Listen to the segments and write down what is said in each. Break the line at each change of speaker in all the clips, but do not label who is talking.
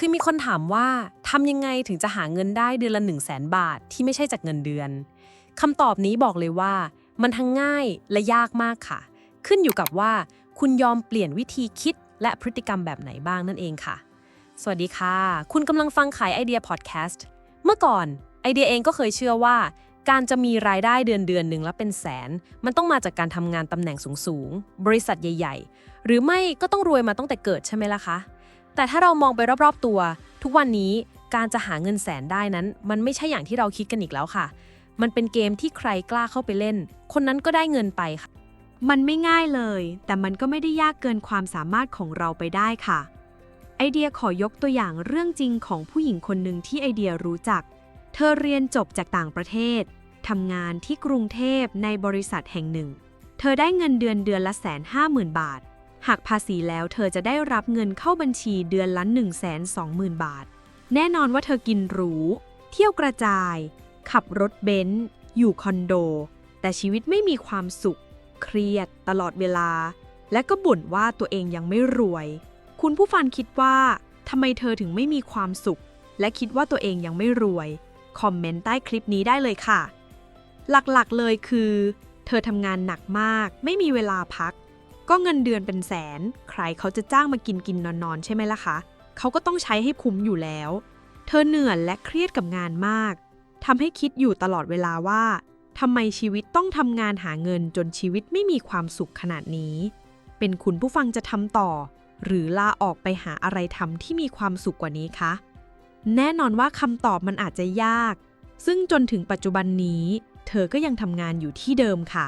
คือมีคนถามว่าทำยังไงถึงจะหาเงินได้เดือนละ 1 0 0 0 0แสนบาทที่ไม่ใช่จากเงินเดือนคำตอบนี้บอกเลยว่า มันทั้งง่ายและยากมากค่ะ ขึ้นอยู่กับว่า คุณยอมเปลี่ยนวิธีคิดและพฤติกรรมแบบไหนบ้างนั่นเองค่ะ สวัสดีค่ะ คุณกำลังฟังขายไอเดียพอดแคสต์เมื่อก่อนไอเดียเองก็เคยเชื่อว่า การจะมีรายได้เดือนเดือนหนึ่งแล้วเป็นแสน มันต้องมาจากการทำงานตำแหน่งสูงๆบริษัทใหญ่ ๆ หรือไม่ก็ต้องรวยมาตั้งแต่เกิดใช่ไหมล่ะคะ แต่ถ้าเรามองไปรอบๆตัว ทุกวันนี้การจะหาเงินแสนได้นั้น มันไม่ใช่อย่างที่เราคิดกันอีกแล้วค่ะ มันเป็นเกมที่ใครกล้าเข้าไปเล่น คนนั้นก็ได้เงินไปค่ะ
มันไม่ง่ายเลย แต่มันก็ไม่ได้ยากเกินความสามารถของเราไปได้ค่ะ ไอเดียขอยกตัวอย่างเรื่องจริงของผู้หญิงคนหนึ่งที่ไอเดียรู้จัก เธอเรียนจบจากต่างประเทศทำงานที่กรุงเทพในบริษัทแห่งหนึ่ง เธอได้เงินเดือนเดือนละแสนห้าหมื่นบาท หักภาษีแล้วเธอจะได้รับเงินเข้าบัญชีเดือนละ 1 2 0 0 0 0 บาท แน่นอนว่าเธอกินหรู เที่ยวกระจาย ขับรถเบนซ์อยู่คอนโด แต่ชีวิตไม่มีความสุข เครียดตลอดเวลา และก็บ่นว่าตัวเองยังไม่รวย คุณผู้ฟังคิดว่าทำไมเธอถึงไม่มีความสุข และคิดว่าตัวเองยังไม่รวย คอมเมนต์ใต้คลิปนี้ได้เลยค่ะ หลักๆเลยคือ เธอทำงานหนักมาก ไม่มีเวลาพัก ก็เงินเดือนเป็นแสน ใครเขาจะจ้างมากินกินนอนนอนใช่ไหมล่ะคะ เขาก็ต้องใช้ให้คุ้มอยู่แล้ว เธอเหนื่อยและเครียดกับงานมาก ทำให้คิดอยู่ตลอดเวลาว่าทำไมชีวิตต้องทำงานหาเงินจนชีวิตไม่มีความสุขขนาดนี้ เป็นคุณผู้ฟังจะทำต่อ หรือลาออกไปหาอะไรทำที่มีความสุขกว่านี้คะ แน่นอนว่าคำตอบมันอาจจะยาก ซึ่งจนถึงปัจจุบันนี้ เธอก็ยังทำงานอยู่ที่เดิมค่ะ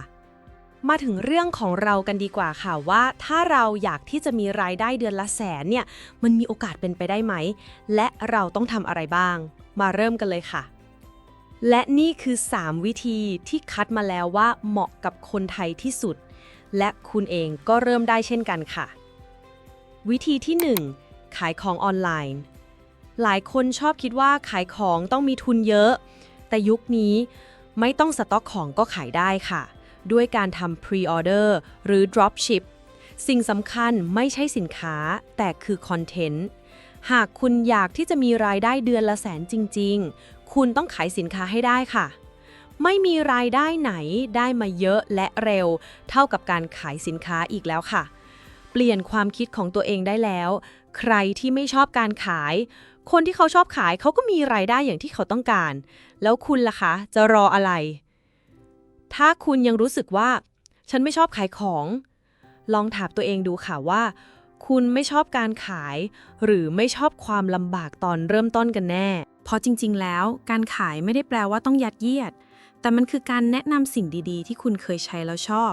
มาถึงเรื่องของเรากันดีกว่าค่ะว่า ถ้าเราอยากที่จะมีรายได้เดือนละแสนเนี่ยมันมีโอกาสเป็นไปได้ไหม และเราต้องทำอะไรบ้าง มาเริ่มกันเลยค่ะ และนี่คือ 3 วิธีที่คัดมาแล้วว่าเหมาะกับคนไทยที่สุด และคุณเองก็เริ่มได้เช่นกันค่ะ วิธีที่ 1 ขายของออนไลน์ หลายคนชอบคิดว่าขายของต้องมีทุนเยอะ แต่ยุคนี้ไม่ต้องสต็อกของก็ขายได้ค่ะ ด้วยการทำ Pre-order หรือ Dropship สิ่งสำคัญไม่ใช่สินค้า แต่คือคอนเทนต์ หากคุณอยากที่จะมีรายได้เดือนละแสนจริง ๆ คุณต้องขายสินค้าให้ได้ค่ะ ไม่มีรายได้ไหนได้มาเยอะและเร็ว เท่ากับการขายสินค้าอีกแล้วค่ะ เปลี่ยนความคิดของตัวเองได้แล้ว ใครที่ไม่ชอบการขาย คนที่เขาชอบขายเขาก็มีรายได้อย่างที่เขาต้องการ แล้วคุณล่ะคะ จะรออะไร ถ้าคุณยังรู้สึกว่า ฉันไม่ชอบขายของ ลองถามตัวเองดูค่ะว่า คุณไม่ชอบการขาย หรือไม่ชอบความลำบากตอนเริ่มต้นกันแน่
เพราะจริง ๆ แล้ว การขายไม่ได้แปลว่าต้องยัดเยียด แต่มันคือการแนะนำสิ่งดีๆ ที่คุณเคยใช้แล้วชอบ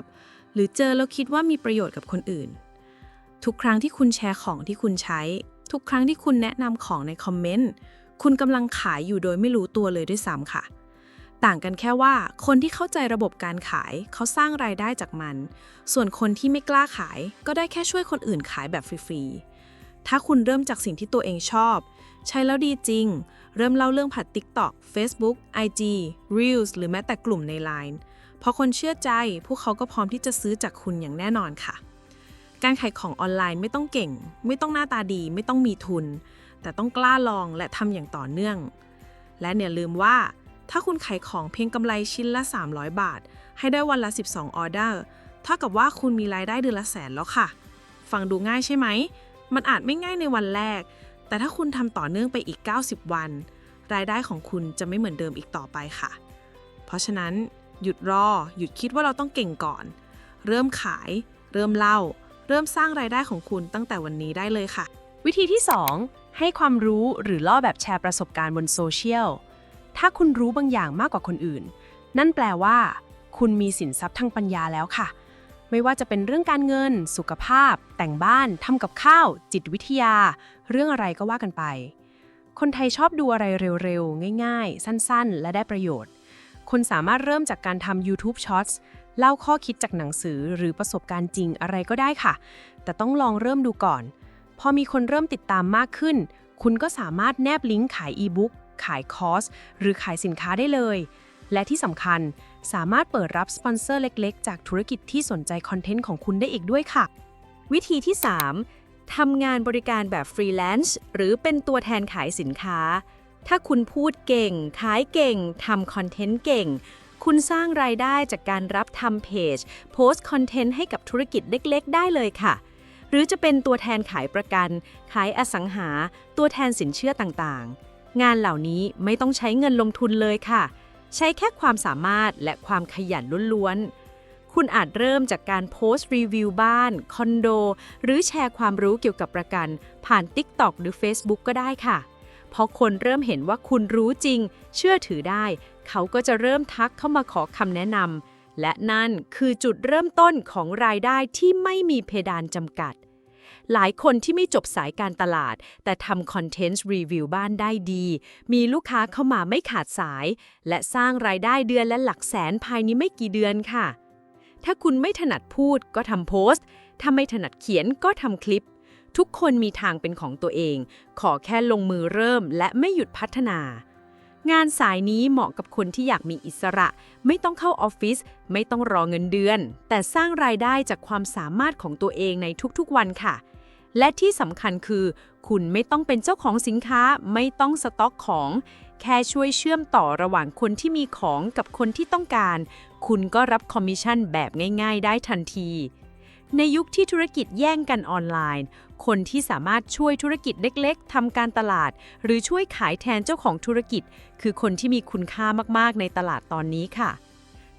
หรือเจอแล้วคิดว่ามีประโยชน์กับคนอื่น ทุกครั้งที่คุณแชร์ของที่คุณใช้ ทุกครั้งที่คุณแนะนำของในคอมเมนต์คุณกำลังขายอยู่โดยไม่รู้ตัวเลยด้วยซ้ำค่ะ ต่างกันแค่ว่าคนที่เข้าใจระบบการขายเขาสร้างรายได้จากมัน ส่วนคนที่ไม่กล้าขาย ก็ได้แค่ช่วยคนอื่นขายแบบฟรีๆ ถ้าคุณเริ่มจากสิ่งที่ตัวเองชอบ ใช้แล้วดีจริง เริ่มเล่าเรื่องผ่าน TikTok Facebook IG Reels หรือแม้แต่กลุ่มใน Line พอคนเชื่อใจ พวกเขาก็พร้อมที่จะซื้อจากคุณอย่างแน่นอนค่ะ การขายของออนไลน์ไม่ต้องเก่ง ไม่ต้องหน้าตาดี ไม่ต้องมีทุน แต่ต้องกล้าลองและทำอย่างต่อเนื่อง และอย่าลืมว่า ถ้าคุณขายของเพียงกำไรชิ้นละ 300 บาท ให้ได้วันละ 12 ออเดอร์เท่ากับว่าคุณมีรายได้เดือนละแสนแล้วค่ะ ฟังดูง่ายใช่ไหม มันอาจไม่ง่ายในวันแรก แต่ถ้าคุณทำต่อเนื่องไปอีก 90 วัน รายได้ของคุณจะไม่เหมือนเดิมอีกต่อไปค่ะ เพราะฉะนั้น หยุดรอ หยุดคิดว่าเราต้องเก่งก่อน เริ่มขาย เริ่มเล่า เริ่มสร้างรายได้ของคุณตั้งแต่วันนี้ได้เลยค่ะ
วิธีที่ 2 ให้ความรู้หรือล่อแบบแชร์ประสบการณ์บนโซเชียล ถ้าคุณรู้บางอย่างมากกว่าคนอื่น นั่นแปลว่า คุณมีสินทรัพย์ทางปัญญาแล้วค่ะ ไม่ว่าจะเป็นเรื่องการเงิน สุขภาพ แต่งบ้านทำกับข้าว จิตวิทยา เรื่องอะไรก็ว่ากันไป คนไทยชอบดูอะไรเร็วๆ ง่ายๆ สั้นๆ และได้ประโยชน์ คุณสามารถเริ่มจากการทำ YouTube Shorts เล่าข้อคิดจากหนังสือหรือประสบการณ์จริงอะไรก็ได้ค่ะ แต่ต้องลองเริ่มดูก่อน พอมีคนเริ่มติดตามมากขึ้น คุณก็สามารถแนบลิงก์ขายอีบุ๊ก ขายคอร์สหรือขายสินค้าได้เลย และที่สำคัญสามารถเปิดรับสปอนเซอร์เล็กๆ จากธุรกิจที่สนใจคอนเทนต์ของคุณได้อีกด้วยค่ะ
วิธีที่
ทำงานบริการแบบฟรีแลนซ์หรือเป็นตัวแทนขายสินค้า ถ้าคุณพูดเก่ง ขายเก่งทำคอนเทนต์เก่งคุณสร้างรายได้จากการรับทำเพจ โพสต์คอนเทนต์ให้กับธุรกิจเล็กๆ ได้เลยค่ะ หรือจะเป็นตัวแทนขายประกัน ขายอสังหา ตัวแทนสินเชื่อต่างๆ งานเหล่านี้ไม่ต้องใช้เงินลงทุนเลยค่ะ ใช้แค่ความสามารถและความขยันล้วนๆ คุณอาจเริ่มจากการโพสต์รีวิวบ้าน คอนโด หรือแชร์ความรู้เกี่ยวกับประกัน ผ่าน TikTok หรือ Facebook ก็ได้ค่ะ พอคนเริ่มเห็นว่าคุณรู้จริง เชื่อถือได้ เขาก็จะเริ่มทักเข้ามาขอคำแนะนำและนั่นคือจุดเริ่มต้นของรายได้ที่ไม่มีเพดานจำกัด หลายคนที่ไม่จบสายการตลาด แต่ทำคอนเทนต์รีวิวบ้านได้ดี มีลูกค้าเข้ามาไม่ขาดสาย และสร้างรายได้เดือนและหลักแสนภายในไม่กี่เดือนค่ะ ถ้าคุณไม่ถนัดพูดก็ทำโพสต์ ถ้าไม่ถนัดเขียนก็ทำคลิป ทุกคนมีทางเป็นของตัวเอง ขอแค่ลงมือเริ่มและไม่หยุดพัฒนางานสายนี้เหมาะกับคนที่อยากมีอิสระ ไม่ต้องเข้าออฟฟิศไม่ต้องรอเงินเดือน แต่สร้างรายได้จากความสามารถของตัวเองในทุกๆวันค่ะ และที่สำคัญคือ คุณไม่ต้องเป็นเจ้าของสินค้าไม่ต้องสต็อกของ แค่ช่วยเชื่อมต่อระหว่างคนที่มีของกับคนที่ต้องการ คุณก็รับคอมมิชชั่นแบบง่ายๆ ได้ทันที ในยุคที่ธุรกิจแย่งกันออนไลน์ คนที่สามารถช่วยธุรกิจเล็กๆทำการตลาด หรือช่วยขายแทนเจ้าของธุรกิจ คือคนที่มีคุณค่ามากๆในตลาดตอนนี้ค่ะ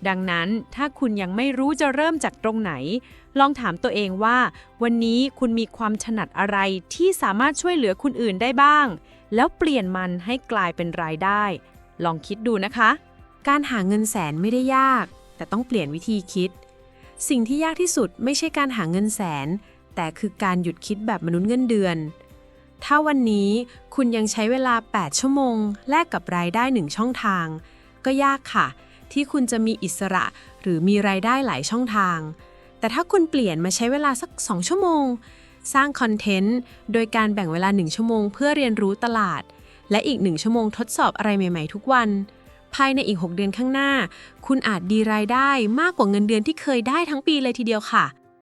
ดังนั้นถ้าคุณยังไม่รู้จะเริ่มจากตรงไหน ลองถามตัวเองว่า วันนี้คุณมีความถนัดอะไรที่สามารถช่วยเหลือคนอื่นได้บ้าง แล้วเปลี่ยนมันให้กลายเป็นรายได้ ลองคิดดูนะคะ
การหาเงินแสนไม่ได้ยาก แต่ต้องเปลี่ยนวิธีคิด สิ่งที่ยากที่สุดไม่ใช่การหาเงินแสน แต่คือการหยุดคิดแบบมนุษย์เงินเดือน ถ้าวันนี้คุณยังใช้เวลา 8 ชั่วโมง แลกกับรายได้หนึ่งช่องทาง ก็ยากค่ะ ที่คุณจะมีอิสระ หรือมีรายได้หลายช่องทาง แต่ถ้าคุณเปลี่ยนมาใช้เวลาสัก 2 ชั่วโมง สร้างคอนเทนต์ โดยการแบ่งเวลา 1 ชั่วโมง เพื่อเรียนรู้ตลาด และอีก 1 ชั่วโมงทดสอบอะไรใหม่ ๆ ทุกวัน ภายในอีก 6 เดือนข้างหน้า คุณอาจดีรายได้มากกว่าเงินเดือนที่เคยได้ทั้งปีเลยทีเดียวค่ะ